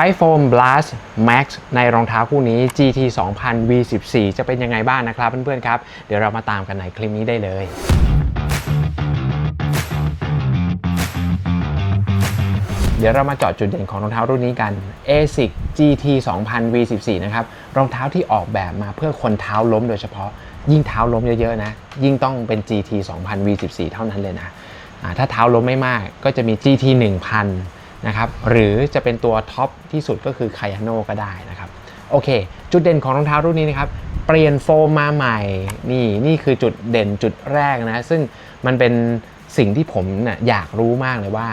Five Foam Blast Max ในรองเท้าคู่นี้ GT 2000 V14 จะเป็นยังไงบ้างนะครับเพื่อนๆครับ เดี๋ยวเรามาตามกันในคลิปนี้ได้เลยเดี๋ยวเรามาเจาะจุดเด่นของรองเท้ารุ่นนี้กัน ASIC GT 2000 V14 นะครับ รองเท้าที่ออกแบบมาเพื่อคนเท้าล้มโดยเฉพาะ ยิ่งเท้าล้มเยอะๆนะ ยิ่งต้องเป็น GT 2000 V14 เท่านั้นเลยนะอ่าถ้าเท้าล้มไม่มากก็จะมี GT 1000 นะครับหรือจะเป็นตัวท็อปที่สุดก็คือไคายาโนก็ได้นะครับโอเค จุดเด่นของรองเท้ารุ่นนี้นะครับเปลี่ยนโฟมมาใหม่นี่นี่คือจุดเด่นจุดแรกนะ ซึ่งมันเป็นสิ่งที่ผมนะ่ะอยากรู้มากเลยว่า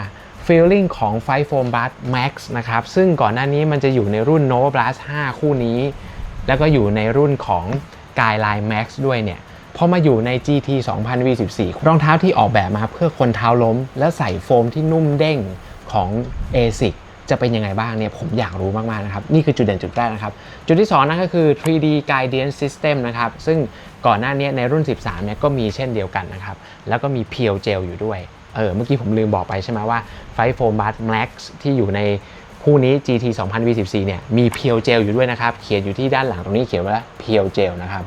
feeling ของ Five Foam Blast Max นะครับซึ่งก่อนหน้านี้มันจะอยู่ในรุ่น Nova Blast 5 คู่นี้ แล้วก็อยู่ในรุ่นของ Skyline Max ด้วยเนี่ยพอมาอยู่ใน GT 2014 รองเท้าที่ออกแบบมาเพื่อคนเท้าล้ม แล้วใส่โฟมที่นุ่มเด้ง ของ ASIC จะเป็นยังไงบ้างเนี่ยผมอยากรู้มากๆนะครับ นี่คือจุดเด่นจุดแรกนะครับ จุดที่2นั่นก็คือ 3D Guidance System นะครับ ซึ่งก่อนหน้านี้ในรุ่น 13 เนี่ยก็มีเช่นเดียวกันนะครับ แล้วก็มี p e e l Gel อยู่ด้วย เออ เมื่อกี้ผมลืมบอกไปใช่ไหมว่า Five Foam Blast Max ที่อยู่ในคู่นี้ GT 2000 V14 เนี่ยมี p e e l Gel อยู่ด้วยนะครับ เขียนอยู่ที่ด้านหลังตรงนี้เขียนว่า p e e l Gel นะครับ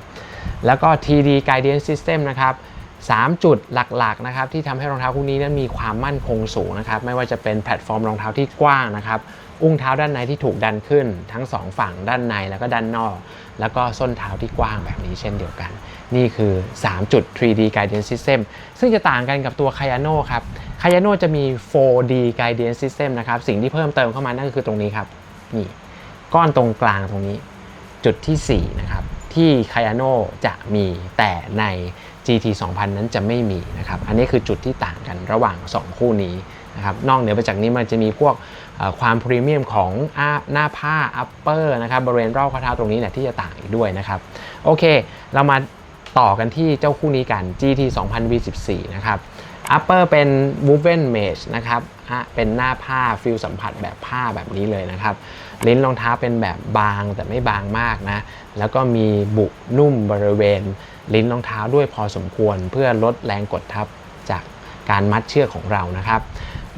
แล้วก็ 3D Guidance System นะครับ 3 จุดหลักๆนะครับที่ทำให้รองเท้าคู่นี้นั้นมีความมั่นคงสูงนะครับไม่ว่าจะเป็นแพลตฟอร์มรองเท้าที่กว้างนะครับอุ้งเท้าด้านในที่ถูกดันขึ้น ทั้ง 2 ฝั่งด้านในแล้วก็ด้านนอก แล้วก็ส้นเท้าที่กว้างแบบนี้เช่นเดียวกัน นี่คือ 3 จุด 3D Guidance System ซึ่งจะต่างกันกับตัว k a y a n o ครับ k a y a n o จะมี 4D Guidance System นะครับสิ่งที่เพิ่มเติมเข้ามานั่นก็คือตรงนี้ครับนี่ก้อนตรงกลางตรงนี้ จุดที่4นะครับที่คายาโนจะมีแต่ใน GT 2000 นั้นจะไม่มีนะครับอันนี้คือจุดที่ต่างกันระหว่าง 2 คู่นี้นะครับนอกเหนือไปจากนี้มันจะมีพวกความพรีเมียมของหน้าผ้า upper นะครับบริเวณรอบข้อเท้าตรงนี้เนี่ยที่จะต่างอีกด้วยนะครับโอเค เรามาต่อกันที่เจ้าคู่นี้กัน GT 2000 V14 นะครับ upper เป็น woven mesh นะครับเป็นหน้าผ้าฟิลสัมผัสแบบผ้าแบบนี้เลยนะครับ ลิ้นรองเท้าเป็นแบบบางแต่ไม่บางมากนะ แล้วก็มีบุนุ่มบริเวณ ลิ้นรองเท้าด้วยพอสมควร เพื่อลดแรงกดทับจากการมัดเชือกของเรานะครับ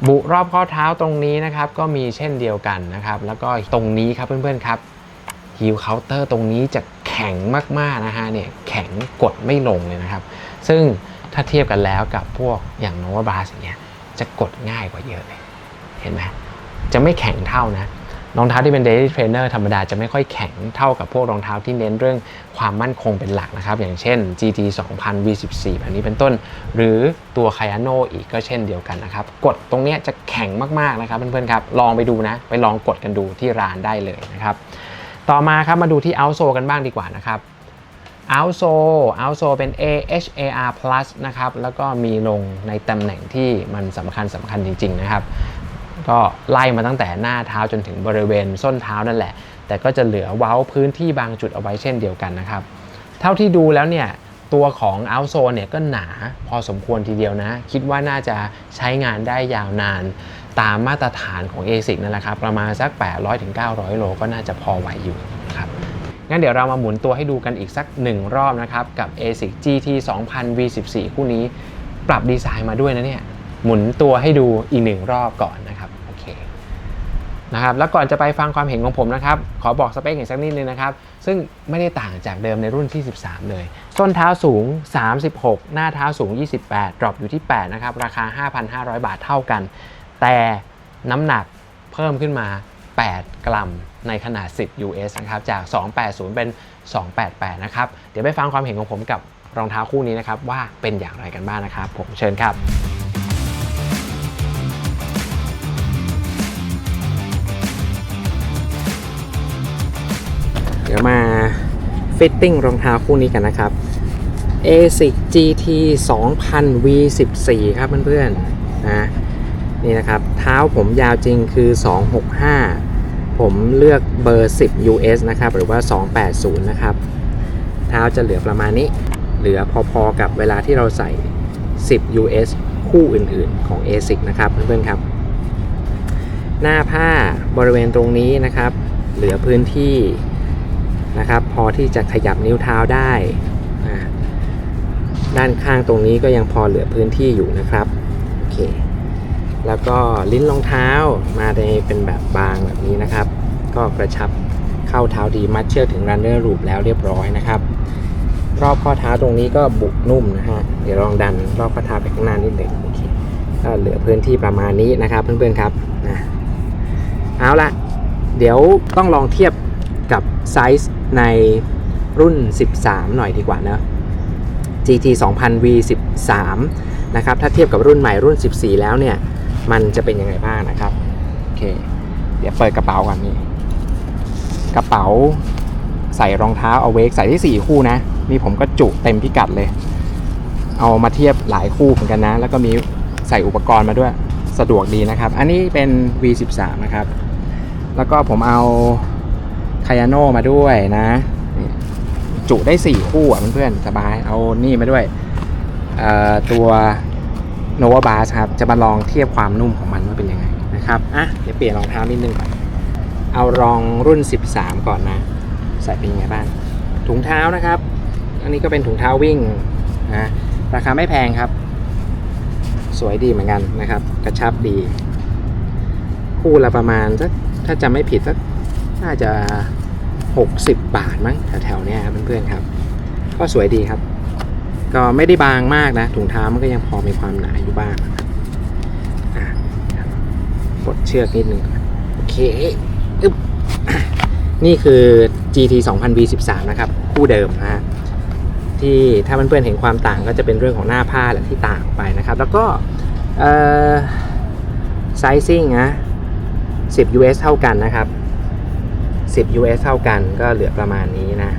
บุรอบข้อเท้าตรงนี้นะครับ ก็มีเช่นเดียวกันนะครับ แล้วก็ตรงนี้ครับเพื่อนๆครับฮิลเคาน์เตอร์ตรงนี้จะแข็งมากๆนะฮะเนี่ยแข็งกดไม่ลงเลยนะครับ ซึ่งถ้าเทียบกันแล้วกับพวกอย่างโนวาบาสอย่างเงี้ยจะกดง่ายกว่าเยอะเลย เห็นไหมจะไม่แข็งเท่านะ รองเท้าที่เป็น daily trainer ธรรมดาจะไม่ค่อยแข็งเท่ากับพวกรองเท้าที่เน้นเรื่องความมั่นคงเป็นหลักนะครับ อย่างเช่น GT 2000 V14 แบบนี้เป็นต้น หรือตัว k a y a n o อีกก็เช่นเดียวกันนะครับ กดตรงนี้จะแข็งมากๆนะครับเพื่อนๆครับ ลองไปดูนะ ไปลองกดกันดูที่ร้านได้เลยนะครับ ต่อมาครับมาดูที่ outsole กันบ้างดีกว่านะครับ outsole outsole เป็น AHAR plus นะครับ แล้วก็มีลงในตำแหน่งที่มันสำคัญสำคัญจริง ๆ นะครับ ก็ไล่มาตั้งแต่หน้าเท้าจนถึงบริเวณส้นเท้านั่นแหละ แต่ก็จะเหลือเว้าพื้นที่บางจุดเอาไว้เช่นเดียวกันนะครับ เท่าที่ดูแล้วเนี่ยตัวของ outsole เนี่ยก็หนาพอสมควรทีเดียวนะ คิดว่าน่าจะใช้งานได้ยาวนานตามมาตรฐานของ ASIC นั่นแหละครับ ประมาณสัก 800-900 โลก็น่าจะพอไหวอยู่นะครับงั้นเดี๋ยวเรามาหมุนตัวให้ดูกันอีกสักหนึ่งรอบนะครับ กับ ASIC GT 2000 V14 คู่นี้ปรับดีไซน์มาด้วยนะเนี่ย หมุนตัวให้ดูอีกหนึ่งรอบก่อนนะครับ นะครับแล้วก่อนจะไปฟังความเห็นของผมนะครับ ขอบอกสเปคอีกสักนิดนึงนะครับ ซึ่งไม่ได้ต่างจากเดิมในรุ่นที่ 13 เลย ส้นเท้าสูง 36 หน้าเท้าสูง 28 ดรอปอยู่ที่ 8 นะครับ ราคา 5,500 บาทเท่ากัน แต่น้ำหนักเพิ่มขึ้นมา 8 กรัมในขนาด 10 US นะครับ จาก 280 เป็น 288 นะครับ เดี๋ยวไปฟังความเห็นของผมกับรองเท้าคู่นี้นะครับว่าเป็นอย่างไรกันบ้างนะครับ ผมเชิญครับ ฟิตติ้งรองเท้าคู่นี้กันนะครับ ASIC GT 2000 V14 ครับเพื่อนๆนะนี่นะครับเท้าผมยาวจริงคือ 265 ผมเลือกเบอร์ 10 US นะครับหรือว่า 280 นะครับ เท้าจะเหลือประมาณนี้ เหลือพอๆกับเวลาที่เราใส่ 10 US คู่อื่นๆของ ASIC นะครับเพื่อนๆครับ หน้าผ้าบริเวณตรงนี้นะครับ เหลือพื้นที่ นะครับ พอที่จะขยับนิ้วเท้าได้ ด้านข้างตรงนี้ก็ยังพอเหลือพื้นที่อยู่นะครับโอเคแล้วก็ลิ้นรองเท้ามาในเป็นแบบบางแบบนี้นะครับ ก็กระชับเข้าเท้าดีมัดเชือกถึงรันเนอร์รูปแล้วเรียบร้อยนะครับ รอบข้อเท้าตรงนี้ก็บุกนุ่มนะฮะเดี๋ยวลองดันรอบข้อเท้าไปข้างหน้านิดหนึ่งโอเคก็เหลือพื้นที่ประมาณนี้นะครับเพื่อนๆครับนะเอาละเดี๋ยวต้องลองเทียบกับไซส์ ในรุ่น 13 หน่อยดีกว่านะ GT 2000 V 13นะครับ ถ้าเทียบกับรุ่นใหม่รุ่น 14 แล้วเนี่ย มันจะเป็นยังไงบ้างนะครับ โอเค เดี๋ยวเปิดกระเป๋าก่อนนี่ กระเป๋าใส่รองเท้าเอาเวกใส่ที่ 4 คู่นะ นี่ผมก็จุเต็มพิกัดเลย เอามาเทียบหลายคู่เหมือนกันนะ แล้วก็มีใส่อุปกรณ์มาด้วย สะดวกดีนะครับ อันนี้เป็น V13 นะครับ แล้วก็ผมเอาายาโนมาด้วยนะ จุได้ 4 คู่อะเพื่อนๆสบาย เอานี่มาด้วยตัว Nova b a s ครับ จะมาลองเทียบความนุ่มของมันว่าเป็นยังไงนะครับ อะ เดี๋ยวเปลี่ยนรองเท้านิดนึงก่อน เอารองรุ่น 13 ก่อนนะ ใส่เป็นยังไงบ้าง ถุงเท้านะครับ อันนี้ก็เป็นถุงเท้าวิ่งนะ ราคาไม่แพงครับ สวยดีเหมือนกันนะครับ กระชับดี คู่ละประมาณสักถ้าจำไม่ผิดสักน่าจะ 60 บาทมั้งแถวๆเนี้ยครับเพื่อนๆครับ ก็สวยดีครับ ก็ไม่ได้บางมากนะ ถุงเท้ามันก็ยังพอมีความหนาอยู่บ้างนะครับปลดเชือกนิดนึงโอเคอึ๊บนี่คือ GT 2000 V13 นะครับ คู่เดิมนะฮะที่ถ้าเพื่อนๆเห็นความต่างก็จะเป็นเรื่องของหน้าผ้าแหละที่ต่างไปนะครับ แล้วก็เอ่อ sizing นะ10 US เท่ากันนะครับ 10 US เท่ากันก็เหลือประมาณนี้นะ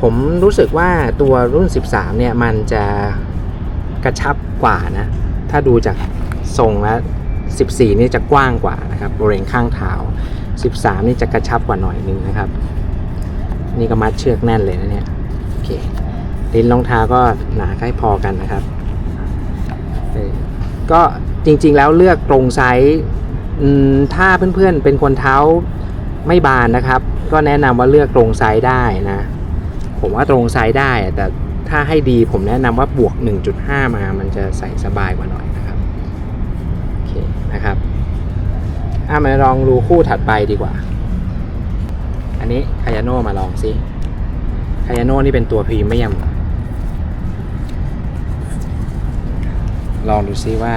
ผมรู้สึกว่าตัวรุ่น 13 เนี่ย มันจะกระชับกว่านะ ถ้าดูจากทรงแล้ว 14 นี่จะกว้างกว่านะครับบริเวณข้างเท้า 13 นี่จะกระชับกว่าหน่อยนึงนะครับ นี่ก็มัดเชือกแน่นเลยนะเนี่ยโอเคลิ้นรองเท้าก็หนาใกล้พอกันนะครับก็จริงๆแล้วเลือกตรงไซส์ ถ้าเพื่อนๆเป็นคนเท้าไม่บานนะครับ ก็แนะนำว่าเลือกตรงไซส์ได้นะ ผมว่าตรงไซส์ได้แต่ถ้าให้ดีผมแนะนำว่าบวก 1.5 มามันจะใส่สบายกว่าหน่อยนะครับโอเคนะครับอะมาลองดูคู่ถัดไปดีกว่า อันนี้คายาโนมาลองซิคายาโนนี่เป็นตัวพรีเมียมลองดูซิว่า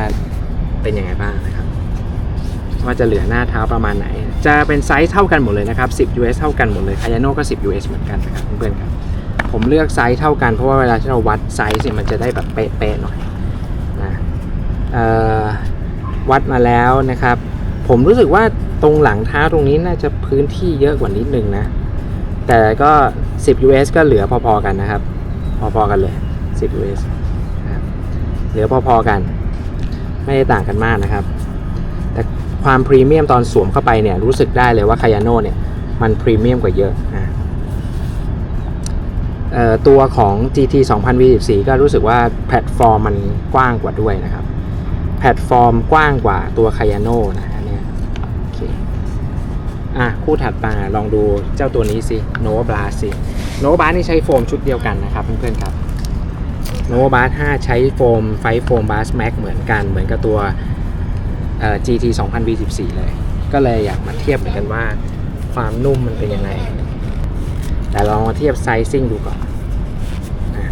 เป็นยังไงบ้างนะ ว่าจะเหลือหน้าเท้าประมาณไหน จะเป็นไซส์เท่ากันหมดเลยนะครับ 10 US เท่ากันหมดเลยคายาโนก็ 10 US เหมือนกันนะครับเพื่อนๆครับผมเลือกไซส์เท่ากันเพราะว่าเวลาที่เราวัดไซส์เนี่ยมันจะได้แบบเป๊ะๆหน่อยนะเอ่อวัดมาแล้วนะครับ ผมรู้สึกว่าตรงหลังเท้าตรงนี้น่าจะพื้นที่เยอะกว่านิดนึงนะแต่ก็ 10 US ก็เหลือพอๆกันนะครับ พอๆกันเลย 10 US เหลือพอๆกัน ไม่ได้ต่างกันมากนะครับ ความพรีเมียมตอนสวมเข้าไปเนี่ยรู้สึกได้เลยว่าคายาโน่เนี่ยมันพรีเมียมกว่าเยอะนะตัวของ GT 2000 V14 ก็รู้สึกว่าแพลตฟอร์มมันกว้างกว่าด้วยนะครับ แพลตฟอร์มกว้างกว่าตัวคายาโน่นะอันเนี่ยโอเคอะคู่ถัดมาลองดูเจ้าตัวนี้สิโนวาบาสิโนวาบานี่ใช้โฟมชุดเดียวกันนะครับเพื่อนๆครับโนวาบา5ใช้โฟมไฟโฟมบาสแม็กเหมือนกันเหมือนกับตัว GT 2000 V14 เลย ก็เลยอยากมาเทียบเหมือนกันว่า ความนุ่มมันเป็นยังไง แต่ลองมาเทียบไซซิ่งดูก่อนนะ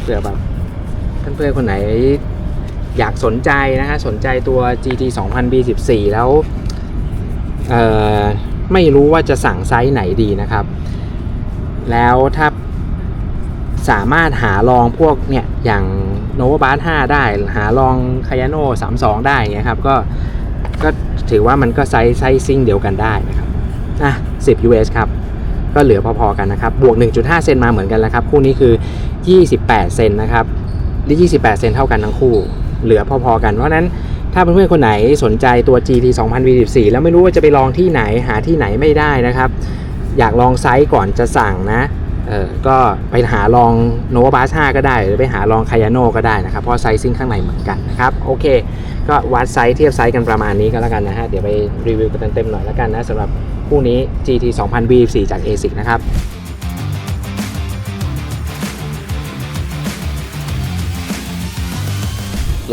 เผื่อแบบเพื่อนๆคนไหนอยากสนใจนะฮะสนใจตัว GT 2000 V14 แล้วไม่รู้ว่าจะสั่งไซส์ไหนดีนะครับ แล้วถ้าสามารถหาลองพวกเนี่ยอย่าง Nova b u s 5ได้ หาลอง k a y a n o 32ได้เงี้ยครับก็ก็ถือว่ามันก็ไซส์ไซซิ่งเดียวกันได้นะครับอะ10 US ครับ ก็เหลือพอๆกันนะครับ บวก 1.5 เซนมาเหมือนกันแล้วครับ คู่นี้คือ 28 เซนนะครับหรือ28 เซนเท่ากันทั้งคู่ เหลือพอๆกัน เพราะนั้นถ้าเพื่อนๆคนไหนสนใจตัว GT 2014 แล้วไม่รู้ว่าจะไปลองที่ไหนหาที่ไหนไม่ได้นะครับ อยากลองไซส์ก่อนจะสั่งนะ เออก็ไปหาลอง Nova b u s 5ก็ได้หรือไปหาลอง k a y a n o ก็ได้นะครับ เพราะไซซิ่งข้างในเหมือนกันนะครับ โอเค ก็วัดไซส์เทียบไซส์กันประมาณนี้ก็แล้วกันนะฮะ เดี๋ยวไปรีวิวกันเต็มๆหน่อยแล้วกันนะสำหรับคู่นี้ GT 2000 V4 จาก ASIC นะครับ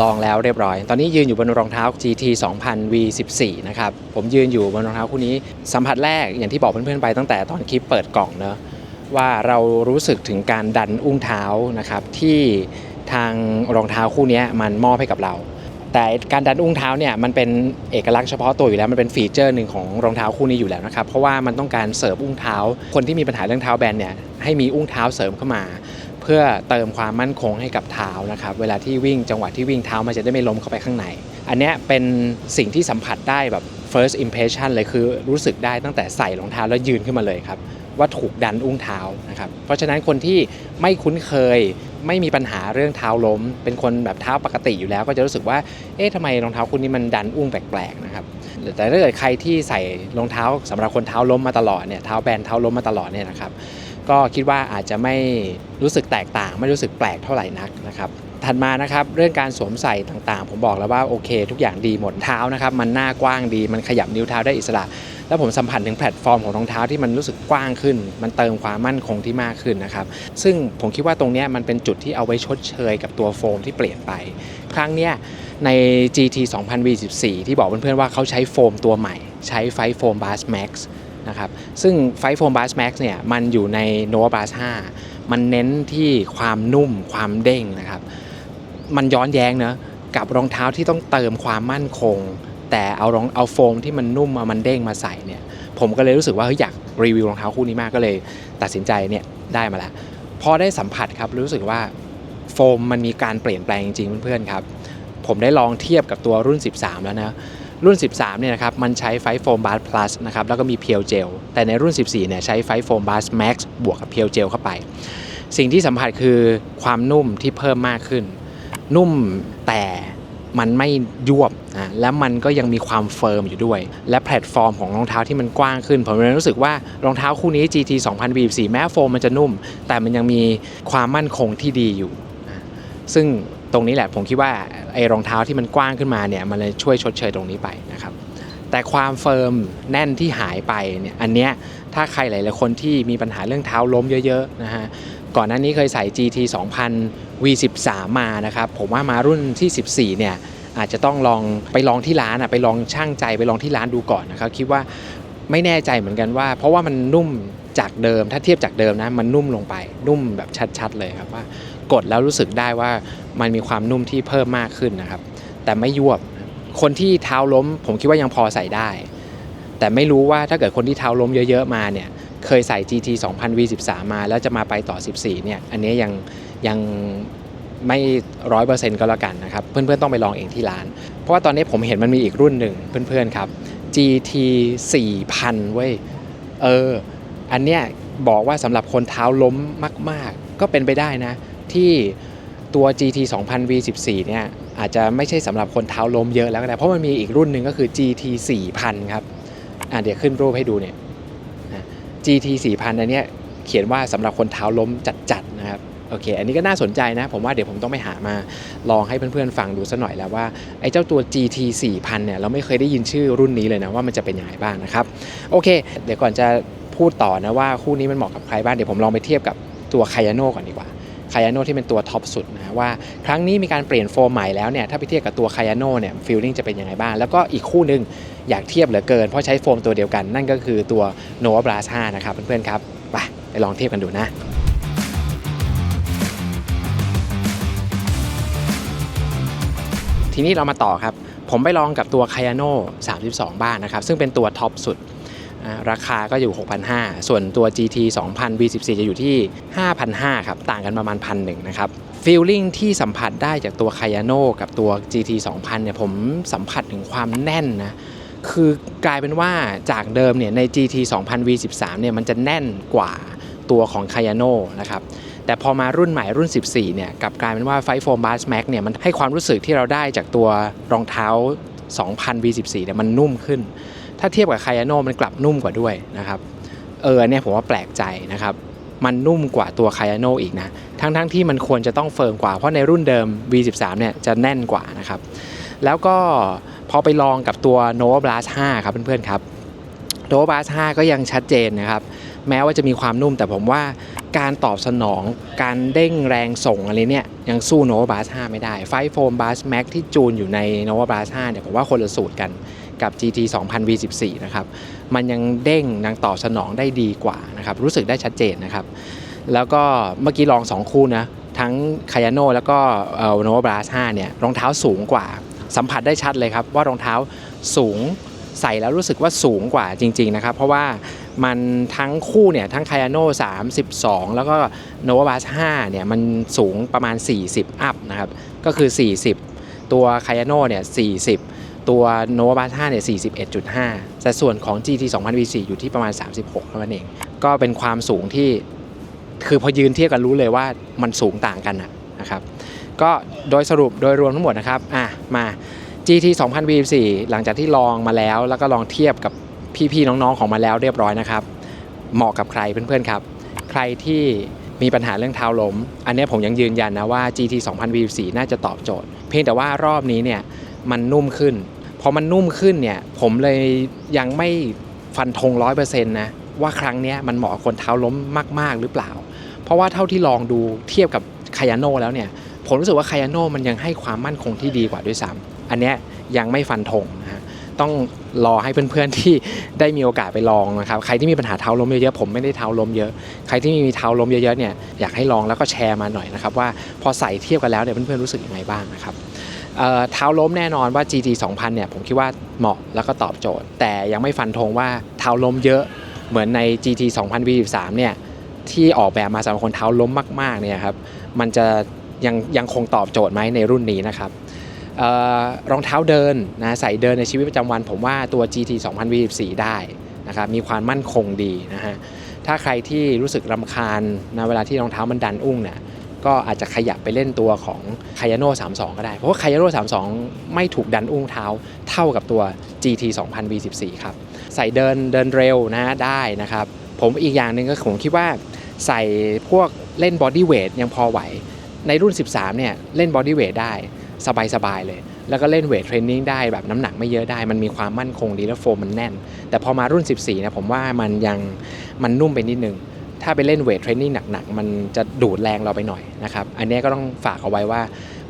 ลองแล้วเรียบร้อย ตอนนี้ยืนอยู่บนรองเท้า GT 2000 V14 นะครับ ผมยืนอยู่บนรองเท้าคู่นี้สัมผัสแรกอย่างที่บอกเพื่อนๆไปตั้งแต่ตอนคลิปเปิดกล่องเนอะ ว่าเรารู้สึกถึงการดันอุ้งเท้านะครับที่ทางรองเท้าคู่นี้มันมอบให้กับเรา แต่การดันอุ้งเท้าเนี่ยมันเป็นเอกลักษณ์เฉพาะตัวอยู่แล้วมันเป็นฟีเจอร์หนึ่งของรองเท้าคู่นี้อยู่แล้วนะครับเพราะว่ามันต้องการเสริมอุ้งเท้า คนที่มีปัญหาเรื่องเท้าแบนเนี่ยให้มีอุ้งเท้าเสริมเข้ามา เพื่อเติมความมั่นคงให้กับเท้านะครับเวลาที่วิ่งจังหวะที่วิ่งเท้ามันจะได้ไม่ล้มเข้าไปข้างใน อันนี้เป็นสิ่งที่สัมผัสได้แบบ first impression เลยคือรู้สึกได้ตั้งแต่ใส่รองเท้าแล้วยืนขึ้นมาเลยครับ ว่าถูกดันอุ้งเท้านะครับ เพราะฉะนั้นคนที่ไม่คุ้นเคยไม่มีปัญหาเรื่องเท้าล้ม เป็นคนแบบเท้าปกติอยู่แล้ว ก็จะรู้สึกว่า เอ๊ะทำไมรองเท้าคู่นี้มันดันอุ้งแปลกๆนะครับแต่ถ้าเกิดใครที่ใส่รองเท้าสำหรับคนเท้าล้มมาตลอดเนี่ยเท้าแบนเท้าล้มมาตลอดเนี่ยนะครับก็คิดว่าอาจจะไม่รู้สึกแตกต่าง ไม่รู้สึกแปลกเท่าไหร่นักนะครับ ถัดมานะครับเรื่องการสวมใส่ต่างๆ ผมบอกแล้วว่าโอเค ทุกอย่างดีหมดเท้านะครับมันหน้ากว้างดีมันขยับนิ้วเท้าได้อิสระ แล้วผมสัมผัสถึงแพลตฟอร์มของรองเท้าที่มันรู้สึกกว้างขึ้น มันเติมความมั่นคงที่มากขึ้นนะครับซึ่งผมคิดว่าตรงนี้มันเป็นจุดที่เอาไว้ชดเชยกับตัวโฟมที่เปลี่ยนไป ครั้งเนี้ยใน GT 2024 ที่บอกเพื่อนๆว่าเขาใช้โฟมตัวใหม่ ใช้ไฟโฟม Bass Max นะครับซึ่งไฟโฟม Bass Max เนี่ยมันอยู่ใน Nova Bass 5มันเน้นที่ความนุ่มความเด้งนะครับ มันย้อนแย้งเนอะกับรองเท้าที่ต้องเติมความมั่นคง แต่เอารองเอาโฟมที่มันนุ่มเอามันเด้งมาใส่เนี่ยผมก็เลยรู้สึกว่าเฮ้ยอยากรีวิวรองเท้าคู่นี้มากก็เลยตัดสินใจเนี่ยได้มาแล้วพอได้สัมผัสครับรู้สึกว่าโฟมมันมีการเปลี่ยนแปลงจริงๆเพื่อนๆครับผมได้ลองเทียบกับตัวรุ่น 13 แล้วนะรุ่น 13 เนี่ยนะครับ มันใช้ไฟโฟมบาร์พลัสนะครับ แล้วก็มีเพียวเจล แต่ในรุ่น 14 เนี่ยใช้ไฟโฟมบาร์แม็กซ์บวกกับเพียวเจลเข้าไป สิ่งที่สัมผัสคือความนุ่มที่เพิ่มมากขึ้น นุ่มแต่มันไม่ยวบนะและมันก็ยังมีความเฟิร์มอยู่ด้วย และแพลตฟอร์มของรองเท้าที่มันกว้างขึ้น ผมเลยรู้สึกว่ารองเท้าคู่นี้ GT 2000 V4 แม้โฟมมันจะนุ่ม แต่มันยังมีความมั่นคงที่ดีอยู่นะซึ่งตรงนี้แหละผมคิดว่าไอ้รองเท้าที่มันกว้างขึ้นมาเนี่ยมันเลยช่วยชดเชยตรงนี้ไปนะครับแต่ความเฟิร์มแน่นที่หายไปเนี่ยอันเนี้ยถ้าใครหลายๆคนที่มีปัญหาเรื่องเท้าล้มเยอะๆนะฮะ ก่อนหน้านี้เคยใส่ GT 2000 V13 มานะครับ ผมว่ามารุ่นที่ 14 เนี่ยอาจจะต้องลองไปลองที่ร้านอะไปลองช่างใจไปลองที่ร้านดูก่อนนะครับ คิดว่าไม่แน่ใจเหมือนกันว่า เพราะว่ามันนุ่มจากเดิมถ้าเทียบจากเดิมนะ มันนุ่มลงไป นุ่มแบบชัดๆเลยครับว่ากดแล้วรู้สึกได้ว่ามันมีความนุ่มที่เพิ่มมากขึ้นนะครับ แต่ไม่ยวบคนที่เท้าล้ม ผมคิดว่ายังพอใส่ได้ แต่ไม่รู้ว่าถ้าเกิดคนที่เท้าล้มเยอะ ๆ มาเนี่ย เคยใส่ GT 2000 V13 มา แล้วจะมาไปต่อ 14 เนี่ย อันนี้ยังยังไม่ร้อยเปอร์เซ็นต์ก็แล้วกันนะครับ เพื่อนๆต้องไปลองเองที่ร้าน เพราะว่าตอนนี้ผมเห็นมันมีอีกรุ่นหนึ่งเพื่อนๆครับ GT 4000 เว้ย เออ อันเนี้ยบอกว่าสำหรับคนเท้าล้มมาก ๆ ก็เป็นไปได้นะ ที่ตัว GT 2000 V14 เนี่ยอาจจะไม่ใช่สำหรับคนเท้าล้มเยอะแล้วก็ได้เพราะมันมีอีกรุ่นหนึ่งก็คือ GT 4000 ครับ อะเดี๋ยวขึ้นรูปให้ดูเนี่ย GT 4000อันเนี้ยเขียนว่าสำหรับคนเท้าล้มจัดๆนะครับโอเค อันนี้ก็น่าสนใจนะ ผมว่าเดี๋ยวผมต้องไปหามาลองให้เพื่อนๆฟังดูสักหน่อยแล้วว่า ไอ้เจ้าตัว GT 4000เนี่ยเราไม่เคยได้ยินชื่อรุ่นนี้เลยนะ ว่ามันจะเป็นยังไงบ้างนะครับ โอเค เดี๋ยวก่อนจะพูดต่อนะว่าคู่นี้มันเหมาะกับใครบ้างเดี๋ยวผมลองไปเทียบกับตัวคายาโน่ก่อนดีกว่า คายาโนที่เป็นตัวท็อปสุดนะว่าครั้งนี้มีการเปลี่ยนโฟมใหม่แล้วเนี่ยถ้าไปเทียบกับตัวคายาโนเนี่ยฟีลลิ่งจะเป็นยังไงบ้าง แล้วก็อีกคู่หนึ่งอยากเทียบเหลือเกิน เพราะใช้โฟมตัวเดียวกัน นั่นก็คือตัว Nova Blast 5นะครับเพื่อนๆครับไปไปลองเทียบกันดูนะทีนี้เรามาต่อครับ ผมไปลองกับตัวคายาโน32 บ้างนะครับ ซึ่งเป็นตัวท็อปสุด ราคาก็อยู่ 6,500 ส่วนตัว GT 2000 V14 จะอยู่ที่ 5,500 ครับ ต่างกันประมาณ1,000นะครับฟีลลิ่งที่สัมผัสได้จากตัวคายาโนกับตัว GT 2000 เนี่ยผมสัมผัสถึงความแน่นนะ คือกลายเป็นว่าจากเดิมเนี่ยใน GT 2000 V13 เนี่ยมันจะแน่นกว่าตัวของคายาโนนะครับแต่พอมารุ่นใหม่รุ่น 14 เนี่ยกลับกลายเป็นว่าไฟโฟมบาสแม็กเนี่ยมันให้ความรู้สึกที่เราได้จากตัวรองเท้า 2000 V14 เนี่ยมันนุ่มขึ้น ถ้าเทียบกับคายาโนมันกลับนุ่มกว่าด้วยนะครับ เออเนี่ยผมว่าแปลกใจนะครับ มันนุ่มกว่าตัวคายาโนอีกนะ ทั้งๆทที่มันควรจะต้องเฟิร์มกว่า เพราะในรุ่นเดิม V13 เนี่ยจะแน่นกว่านะครับ แล้วก็พอไปลองกับตัว Nova Blast 5 ครับเพื่อนๆครับ Nova Blast 5 ก็ยังชัดเจนนะครับ แม้ว่าจะมีความนุ่มแต่ผมว่าการตอบสนองการเด้งแรงส่งอะไรเนี่ยยังสู้ Nova Blast 5 ไม่ได้ ไฟโฟม Blast Max ที่จูนอยู่ใน Nova Blast 5 เนี่ยผมว่าคนละสูตรกัน กับ GT 2000 V14 นะครับมันยังเด้งยังต่อสนองได้ดีกว่านะครับรู้สึกได้ชัดเจนนะครับแล้วก็เมื่อกี้ลอง 2 คู่นะทั้งคายาโนแล้วก็โนวาบราส5เนี่ยรองเท้าสูงกว่า สัมผัสได้ชัดเลยครับว่ารองเท้าสูงใส่แล้วรู้สึกว่าสูงกว่าจริง ๆ นะครับ เพราะว่ามันทั้งคู่เนี่ยทั้งคายาโน32 แล้วก็โนวาบราส5เนี่ยมันสูงประมาณ 40 อัพนะครับ ก็คือ 40 ตัวคายาโนเนี่ย40 ตัวโนวาบราส5เนี่ย41.5 แต่ส่วนของ GT 2000 V4 อยู่ที่ประมาณ 36เท่านั้นเอง ก็เป็นความสูงที่ คือพอยืนเทียบกันรู้เลยว่ามันสูงต่างกันนะนะครับ ก็โดยสรุปโดยรวมทั้งหมดนะครับ อะ มา GT 2000 V4 หลังจากที่ลองมาแล้ว แล้วก็ลองเทียบกับพี่ๆน้องๆของมาแล้วเรียบร้อยนะครับ เหมาะกับใครเพื่อนๆครับ ใครที่มีปัญหาเรื่องเท้าล้ม อันนี้ผมยังยืนยันนะว่า GT 2000 V4 น่าจะตอบโจทย์ เพียงแต่ว่ารอบนี้เนี่ยมันนุ่มขึ้น พอมันนุ่มขึ้นเนี่ย ผมเลยยังไม่ฟันธง100%นต์นะ ว่าครั้งนี้มันเหมาะกับคนเท้าล้มมาก ๆ หรือเปล่า เพราะว่าเท่าที่ลองดูเทียบกับคายาโนแล้วเนี่ย ผมรู้สึกว่าคายาโนมันยังให้ความมั่นคงที่ดีกว่าด้วยซ้ำอันเนี้ยยังไม่ฟันธงนะฮะต้องรอให้เพื่อนๆที่ได้มีโอกาสไปลองนะครับ ใครที่มีปัญหาเท้าล้มเยอะๆผมไม่ได้เท้าล้มเยอะ ใครที่มีเท้าล้มเยอะๆเนี่ยอยากให้ลองแล้วก็แชร์มาหน่อยนะครับว่าพอใส่เทียบกันแล้วเนี่ยเพื่อนๆรู้สึกยังไงบ้างนะครับ เท้าล้มแน่นอนว่า GT 2000 เนี่ยผมคิดว่าเหมาะแล้วก็ตอบโจทย์ แต่ยังไม่ฟันธงว่าเท้าล้มเยอะเหมือนใน GT 2000 V13 เนี่ยที่ออกแบบมาสำหรับคนเท้าล้มมากๆเนี่ยครับมันจะยังยังคงตอบโจทย์ไหมในรุ่นนี้นะครับออรองเท้าเดินนะใส่เดินในชีวิตประจำวัน ผมว่าตัว GT 2000 V14 ได้นะครับมีความมั่นคงดีนะฮะถ้าใครที่รู้สึกรำคาญนะเวลาที่รองเท้ามันดันอุ้งเนี่ย ก็อาจจะขยับไปเล่นตัวของคายาโน่32 ก็ได้ เพราะว่าคายาโน่32 ไม่ถูกดันอุ้งเท้าเท่ากับตัว GT 2000 V14 ครับใส่เดินเดินเร็วนะได้นะครับ ผมอีกอย่างหนึ่งก็ผมคิดว่าใส่พวกเล่นบอดี้เวทยังพอไหว ในรุ่น 13 เนี่ย เล่นบอดี้เวทได้สบายๆเลย แล้วก็เล่นเวทเทรนนิ่งได้แบบน้ำหนักไม่เยอะได้ มันมีความมั่นคงดีแล้วโฟมมันแน่น แต่พอมารุ่น 14นะผมว่ามันยังมันนุ่มไปนิดนึง ถ้าไปเล่นเวทเทรนนิ่งหนักๆ มันจะดูดแรงเราไปหน่อยนะครับ อันนี้ก็ต้องฝากเอาไว้ว่า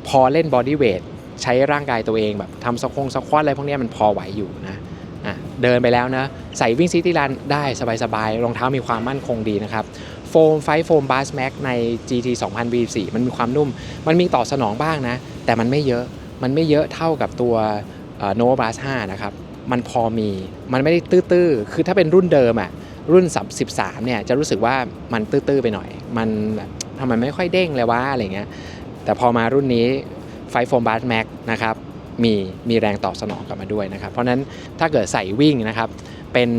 พอเล่นบอดี้เวทใช้ร่างกายตัวเองแบบทำสควงสควอตอะไรพวกนี้มันพอไหวอยู่นะเดินไปแล้วนะ ใส่วิ่งซิตี้รันได้สบายๆ รองเท้ามีความมั่นคงดีนะครับ โฟมไฟโฟมบาสแม็กใน GT 2000 V4 มันมีความนุ่ม มันมีต่อสนองบ้างนะ แต่มันไม่เยอะ มันไม่เยอะเท่ากับตัวโนวาบาส5นะครับ มันพอมี มันไม่ได้ตื้อๆ คือถ้าเป็นรุ่นเดิมอะ รุ่น 13 เนี่ยจะรู้สึกว่ามันตื้อๆไปหน่อย มันแบบทำไมไม่ค่อยเด้งเลยวะอะไรเงี้ย แต่พอมารุ่นนี้ไฟโฟมบาสแม็กนะครับมีมีแรงตอบสนองกลับมาด้วยนะครับ เพราะฉะนั้นถ้าเกิดใส่วิ่งนะครับ เป็น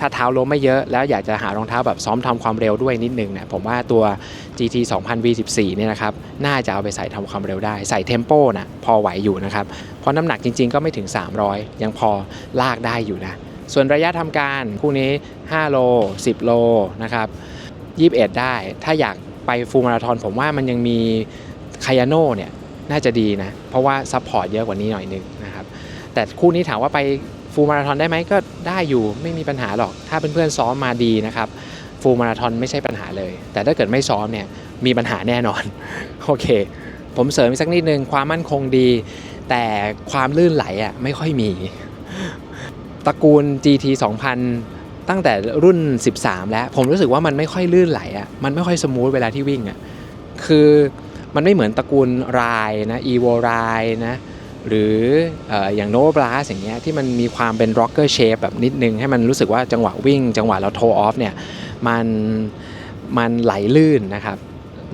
ถ้าเท้าล้มไม่เยอะ แล้วอยากจะหารองเท้าแบบซ้อมทำความเร็วด้วยนิดนึงเนี่ยผมว่าตัว GT 2000 V14 เนี่ยนะครับน่าจะเอาไปใส่ทำความเร็วได้ ใส่เทมโปนะพอไหวอยู่นะครับ เพราะน้ำหนักจริงๆก็ไม่ถึง 300 ยังพอลากได้อยู่นะ ส่วนระยะทำการคู่นี้ 5 โล 10 โลนะครับ21 ได้ ถ้าอยากไปฟูลมาราธอนผมว่ามันยังมีคายาโน่เนี่ยน่าจะดีนะ เพราะว่าซัพพอร์ตเยอะกว่านี้หน่อยนึงนะครับแต่คู่นี้ถามว่าไปฟูลมาราธอนได้ไหมก็ได้อยู่ไม่มีปัญหาหรอก ถ้าเพื่อนๆซ้อมมาดีนะครับฟูลมาราธอนไม่ใช่ปัญหาเลย แต่ถ้าเกิดไม่ซ้อมเนี่ยมีปัญหาแน่นอน โอเค ผมเสริมอีกสักนิดนึงความมั่นคงดี แต่ความลื่นไหลอะไม่ค่อยมี ตระกูล GT 2000 ตั้งแต่รุ่น 13 แล้ว ผมรู้สึกว่ามันไม่ค่อยลื่นไหลอะมันไม่ค่อยสมูทเวลาที่วิ่งอะคือมันไม่เหมือนตระกูลรายนะ evo รายนะหรืออย่างโนบลาสอย่างเงี้ยที่มันมีความเป็น rocker shape แบบนิดนึง ให้มันรู้สึกว่าจังหวะวิ่ง จังหวะเราโทออฟเนี่ยมันมันไหลลื่นนะครับ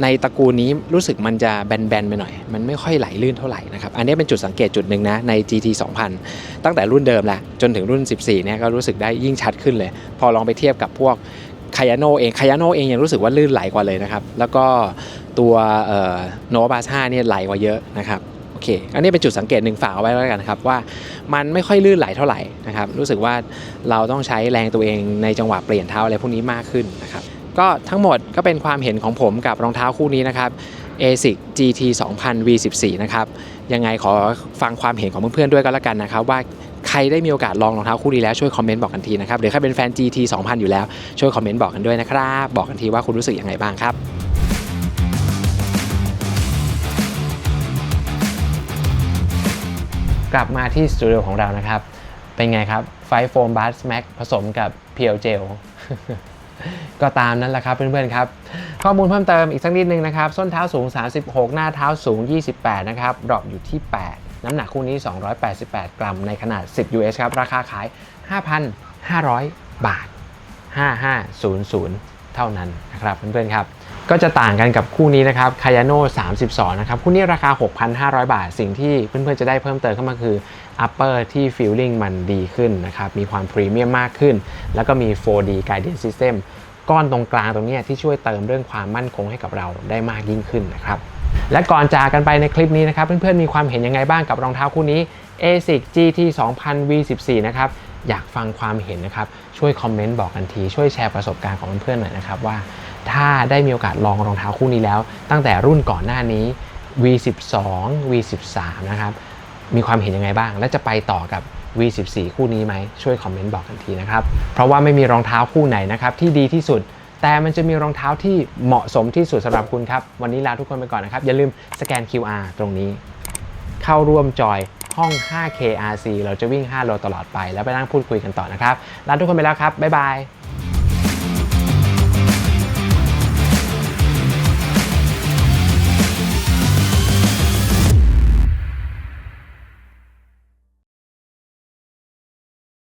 ในตระกูลนี้รู้สึกมันจะแบนๆไปหน่อย มันไม่ค่อยไหลลื่นเท่าไหร่นะครับ อันนี้เป็นจุดสังเกตจุดหนึ่งนะใน GT 2000 ตั้งแต่รุ่นเดิมแหละจนถึงรุ่น 14เนี่ยก็รู้สึกได้ยิ่งชัดขึ้นเลย พอลองไปเทียบกับพวกคายาโนเองคายาโนเองยังรู้สึกว่าลื่นไหลกว่าเลยนะครับ แล้วก็ตัวโนบาซ่าเนี่ยไหลกว่าเยอะนะครับโอเค อันนี้เป็นจุดสังเกตหนึ่งฝากเอาไว้แล้วกันนะครับว่ามันไม่ค่อยลื่นไหลเท่าไหร่นะครับ รู้สึกว่าเราต้องใช้แรงตัวเองในจังหวะเปลี่ยนเท้าอะไรพวกนี้มากขึ้นนะครับ ก็ทั้งหมดก็เป็นความเห็นของผมกับรองเท้าคู่นี้นะครับ ASIC GT 2000 V14 นะครับ ยังไงขอฟังความเห็นของเพื่อนๆด้วยก็แล้วกันนะครับ ว่าใครได้มีโอกาสลองรองเท้าคู่นี้แล้วช่วยคอมเมนต์บอกกันทีนะครับหรือใครเป็นแฟน GT 2000 อยู่แล้วช่วยคอมเมนต์บอกกันด้วยนะครับ บอกกันทีว่าคุณรู้สึกยังไงบ้างครับกลับมาที่สตูดิโอของเรานะครับ เป็นไงครับ ไฟโฟมบัสแม็กผสมกับเพียวเจล ก็ตามนั้นแหละครับเพื่อนๆครับ ข้อมูลเพิ่มเติมอีกสักนิดนึงนะครับ ส้นเท้าสูง 36 หน้าเท้าสูง 28 นะครับ ดรอปอยู่ที่ 8 น้ำหนักคู่นี้ 288 กรัม ในขนาด 10 US ครับ ราคาขาย 5,500 บาท 5500 เท่านั้นนะครับเพื่อนๆครับก็จะต่างกันกับคู่นี้นะครับคายาโน่32 นะครับ คู่นี้ราคา 6,500 บาท สิ่งที่เพื่อนๆ จะได้เพิ่มเติมเข้ามาคือ upper ที่ feeling มันดีขึ้นนะครับ มีความพรีเมียมมากขึ้น แล้วก็มี 4D guidance system ก้อนตรงกลางตรงนี้ที่ช่วยเติมเรื่องความมั่นคงให้กับเราได้มากยิ่งขึ้นนะครับ และก่อนจากกันไปในคลิปนี้นะครับ เพื่อนๆ มีความเห็นยังไงบ้างกับรองเท้าคู่นี้ ASIC GT 2000 V14 นะครับ อยากฟังความเห็นนะครับ ช่วยคอมเมนต์บอกกันที ช่วยแชร์ประสบการณ์ของเพื่อนๆหน่อยนะครับว่า ถ้าได้มีโอกาสลองรองเท้าคู่นี้แล้ว ตั้งแต่รุ่นก่อนหน้านี้ V12 V13 นะครับ มีความเห็นยังไงบ้าง และจะไปต่อกับ V14 คู่นี้ไหม ช่วยคอมเมนต์บอกกันทีนะครับ เพราะว่าไม่มีรองเท้าคู่ไหนนะครับที่ดีที่สุด แต่มันจะมีรองเท้าที่เหมาะสมที่สุดสำหรับคุณครับ วันนี้ลาทุกคนไปก่อนนะครับ อย่าลืมสแกน QR ตรงนี้ เข้าร่วมจอย ห้อง 5KRC เราจะวิ่ง 5 โลตลอดไป แล้วไปนั่งพูดคุยกันต่อนะครับลาทุกคนไปแล้วครับ บ๊ายบาย